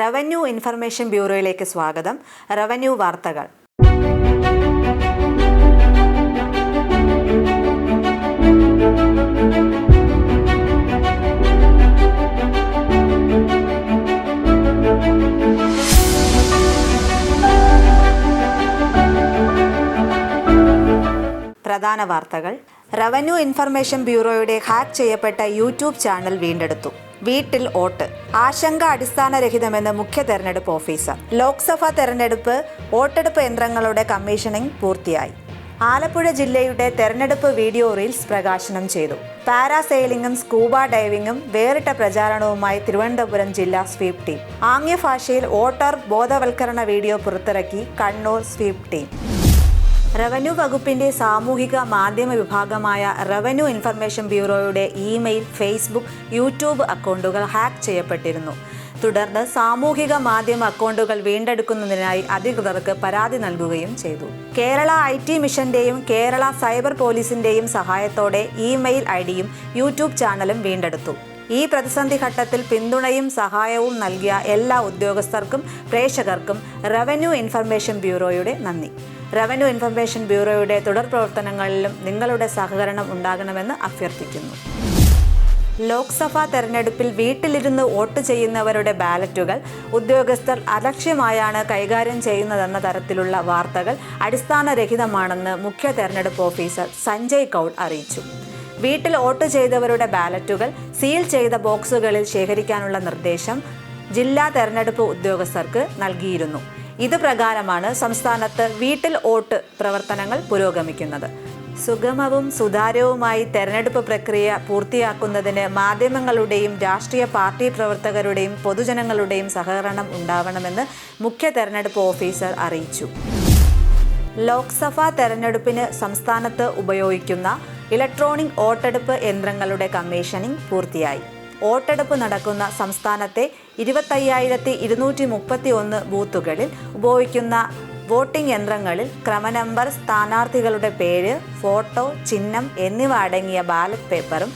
Revenue information ബ്യൂറോയിലേക്ക് സ്വാഗതം. Revenue വാർത്തകൾ. പ്രധാന വാർത്തകൾ. റവന്യൂ ഇൻഫർമേഷൻ ബ്യൂറോയുടെ ഹാക്ക് ചെയ്യപ്പെട്ട യൂട്യൂബ് ചാനൽ വീണ്ടെടുത്തു. വീട്ടിൽ വോട്ട്. ആശങ്ക അടിസ്ഥാനരഹിതമെന്ന് മുഖ്യ തെരഞ്ഞെടുപ്പ് ഓഫീസർ. ലോക്സഭാ തെരഞ്ഞെടുപ്പ് വോട്ടെടുപ്പ് യന്ത്രങ്ങളുടെ കമ്മീഷനിംഗ് പൂർത്തിയായി. ആലപ്പുഴ ജില്ലയുടെ തെരഞ്ഞെടുപ്പ് വീഡിയോ റീൽസ് പ്രകാശനം ചെയ്തു. പാരാസെയിലിംഗും സ്കൂബ ഡൈവിംഗും വേറിട്ട പ്രചാരണവുമായി തിരുവനന്തപുരം ജില്ലാ സ്വീപ് ടീം. ആംഗ്യഭാഷയിൽ വോട്ടർ ബോധവൽക്കരണ വീഡിയോ പുറത്തിറക്കി കണ്ണൂർ സ്വീപ് ടീം. റവന്യൂ വകുപ്പിന്റെ സാമൂഹിക മാധ്യമ വിഭാഗമായ റവന്യൂ ഇൻഫർമേഷൻ ബ്യൂറോയുടെ ഇമെയിൽ ഫേസ്ബുക്ക് യൂട്യൂബ് അക്കൗണ്ടുകൾ ഹാക്ക് ചെയ്യപ്പെട്ടിരുന്നു. തുടർന്ന് സാമൂഹിക മാധ്യമ അക്കൗണ്ടുകൾ വീണ്ടെടുക്കുന്നതിനായി അധികൃതർക്ക് പരാതി നൽകുകയും ചെയ്തു. കേരള ഐ ടി മിഷന്റെയും കേരള സൈബർ പോലീസിന്റെയും സഹായത്തോടെ ഇമെയിൽ ഐ ഡിയും യൂട്യൂബ് ചാനലും വീണ്ടെടുത്തു. ഈ പ്രതിസന്ധി ഘട്ടത്തിൽ പിന്തുണയും സഹായവും നൽകിയ എല്ലാ ഉദ്യോഗസ്ഥർക്കും പ്രേക്ഷകർക്കും റവന്യൂ ഇൻഫർമേഷൻ ബ്യൂറോയുടെ നന്ദി. റവന്യൂ ഇൻഫർമേഷൻ ബ്യൂറോയുടെ തുടർ പ്രവർത്തനങ്ങളിലും നിങ്ങളുടെ സഹകരണം ഉണ്ടാകണമെന്ന് അഭ്യർത്ഥിക്കുന്നു. ലോക്സഭാ തെരഞ്ഞെടുപ്പിൽ വീട്ടിലിരുന്ന് വോട്ട് ചെയ്യുന്നവരുടെ ബാലറ്റുകൾ ഉദ്യോഗസ്ഥർ അലക്ഷ്യമായാണ് കൈകാര്യം ചെയ്യുന്നതെന്ന തരത്തിലുള്ള വാർത്തകൾ അടിസ്ഥാനരഹിതമാണെന്ന് മുഖ്യ തെരഞ്ഞെടുപ്പ് ഓഫീസർ സഞ്ജയ് കൗൾ അറിയിച്ചു. വീട്ടിൽ വോട്ട് ചെയ്തവരുടെ ബാലറ്റുകൾ സീൽ ചെയ്ത ബോക്സുകളിൽ ശേഖരിക്കാനുള്ള നിർദ്ദേശം ജില്ലാ തെരഞ്ഞെടുപ്പ് ഉദ്യോഗസ്ഥർക്ക് നൽകിയിരുന്നു. ഇത് പ്രകാരമാണ് സംസ്ഥാനത്ത് വീട്ടിൽ വോട്ട് പ്രവർത്തനങ്ങൾ പുരോഗമിക്കുന്നത്. സുഗമവും സുതാര്യവുമായി തെരഞ്ഞെടുപ്പ് പ്രക്രിയ പൂർത്തിയാക്കുന്നതിന് മാധ്യമങ്ങളുടെയും രാഷ്ട്രീയ പാർട്ടി പ്രവർത്തകരുടെയും പൊതുജനങ്ങളുടെയും സഹകരണം ഉണ്ടാവണമെന്ന് മുഖ്യ തെരഞ്ഞെടുപ്പ് ഓഫീസർ അറിയിച്ചു. ലോക്സഭാ തെരഞ്ഞെടുപ്പിന് സംസ്ഥാനത്ത് ഉപയോഗിക്കുന്ന ഇലക്ട്രോണിക് വോട്ടെടുപ്പ് യന്ത്രങ്ങളുടെ കമ്മീഷനിംഗ് പൂർത്തിയായി. വോട്ടെടുപ്പ് നടക്കുന്ന സംസ്ഥാനത്തെ ഇരുപത്തയ്യായിരത്തി ഇരുന്നൂറ്റി മുപ്പത്തി ഒന്ന് ബൂത്തുകളിൽ ഉപയോഗിക്കുന്ന വോട്ടിംഗ് യന്ത്രങ്ങളിൽ ക്രമനമ്പർ സ്ഥാനാർത്ഥികളുടെ പേര് ഫോട്ടോ ചിഹ്നം എന്നിവ അടങ്ങിയ ബാലറ്റ് പേപ്പറും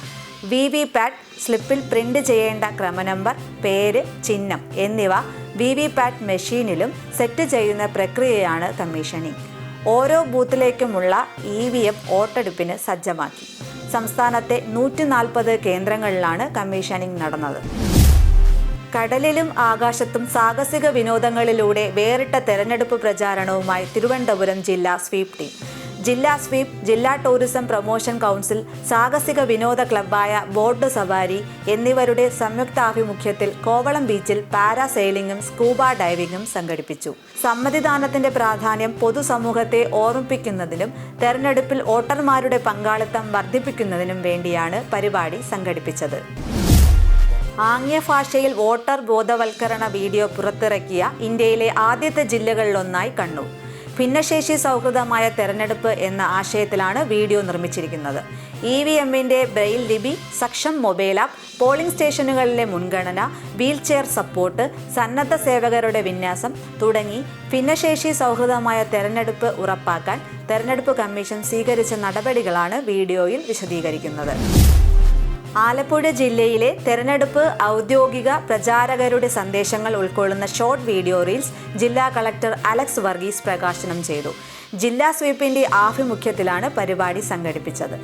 വി വി പാറ്റ് സ്ലിപ്പിൽ പ്രിന്റ് ചെയ്യേണ്ട ക്രമനമ്പർ പേര് ചിഹ്നം എന്നിവ വി വി പാറ്റ് മെഷീനിലും സെറ്റ് ചെയ്യുന്ന പ്രക്രിയയാണ് കമ്മീഷനിങ് ഓരോ ബൂത്തിലേക്കുമുള്ള ഇ വി എം വോട്ടെടുപ്പിന് സജ്ജമാക്കി. സംസ്ഥാനത്തെ നൂറ്റി നാൽപ്പത് കേന്ദ്രങ്ങളിലാണ് കമ്മീഷനിംഗ് നടന്നത്. കടലിലും ആകാശത്തും സാഹസിക വിനോദങ്ങളിലൂടെ വേറിട്ട തെരഞ്ഞെടുപ്പ് പ്രചാരണവുമായി തിരുവനന്തപുരം ജില്ലാ സ്വീപ് ടീം. ജില്ലാ സ്വീപ് ജില്ലാ ടൂറിസം പ്രൊമോഷൻ കൗൺസിൽ സാഹസിക വിനോദ ക്ലബ്ബായ ബോട്ട് സവാരി എന്നിവരുടെ സംയുക്താഭിമുഖ്യത്തിൽ കോവളം ബീച്ചിൽ പാരാസെയിലിംഗും സ്കൂബ ഡൈവിംഗും സംഘടിപ്പിച്ചു. സമ്മതിദാനത്തിന്റെ പ്രാധാന്യം പൊതുസമൂഹത്തെ ഓർമ്മിപ്പിക്കുന്നതിനും തെരഞ്ഞെടുപ്പിൽ വോട്ടർമാരുടെ പങ്കാളിത്തം വർദ്ധിപ്പിക്കുന്നതിനും വേണ്ടിയാണ് പരിപാടി സംഘടിപ്പിച്ചത്. ആംഗ്യ ഭാഷയിൽ വോട്ടർ ബോധവൽക്കരണ വീഡിയോ പുറത്തിറക്കിയ ഇന്ത്യയിലെ ആദ്യത്തെ ജില്ലകളിലൊന്നായി കണ്ണൂർ. ഭിന്നശേഷി സൗഹൃദമായ തെരഞ്ഞെടുപ്പ് എന്ന ആശയത്തിലാണ് വീഡിയോ നിർമ്മിച്ചിരിക്കുന്നത്. ഇ വി എമ്മിന്റെ ബ്രെയിൽ ലിപി സക്ഷം മൊബൈൽ ആപ്പ് പോളിംഗ് സ്റ്റേഷനുകളിലെ മുൻഗണന വീൽ ചെയർ സപ്പോർട്ട് സന്നദ്ധ സേവകരുടെ വിന്യാസം തുടങ്ങി ഭിന്നശേഷി സൗഹൃദമായ തെരഞ്ഞെടുപ്പ് ഉറപ്പാക്കാൻ തെരഞ്ഞെടുപ്പ് കമ്മീഷൻ സ്വീകരിച്ച നടപടികളാണ് വീഡിയോയിൽ വിശദീകരിക്കുന്നത്. ആലപ്പുഴ ജില്ലയിലെ തെരഞ്ഞെടുപ്പ് ഔദ്യോഗിക പ്രചാരകരുടെ സന്ദേശങ്ങൾ ഉൾക്കൊള്ളുന്ന ഷോർട്ട് വീഡിയോ റീൽസ് ജില്ലാ കളക്ടർ അലക്സ് വർഗീസ് പ്രകാശനം ചെയ്തു. ജില്ലാ സ്വീപ്പിന്റെ ആഭിമുഖ്യത്തിലാണ് പരിപാടി സംഘടിപ്പിച്ചത്.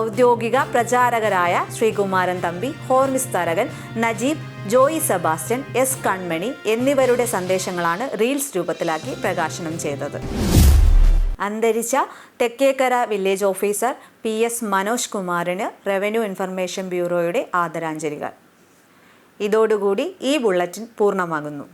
ഔദ്യോഗിക പ്രചാരകരായ ശ്രീകുമാരൻ തമ്പി ഹോർമിസ് തരകൻ നജീബ് ജോയി സെബാസ്റ്റ്യൻ എസ് കൺമണി എന്നിവരുടെ സന്ദേശങ്ങളാണ് റീൽസ് രൂപത്തിലാക്കി പ്രകാശനം ചെയ്തത്. അന്തരിച്ച Thekkekara village officer P S Manoj കുമാറിന് റവന്യൂ ഇൻഫർമേഷൻ ബ്യൂറോയുടെ ആദരാഞ്ജലികൾ. ഇതോടുകൂടി ഈ ബുള്ളറ്റിൻ പൂർണമാകുന്നു.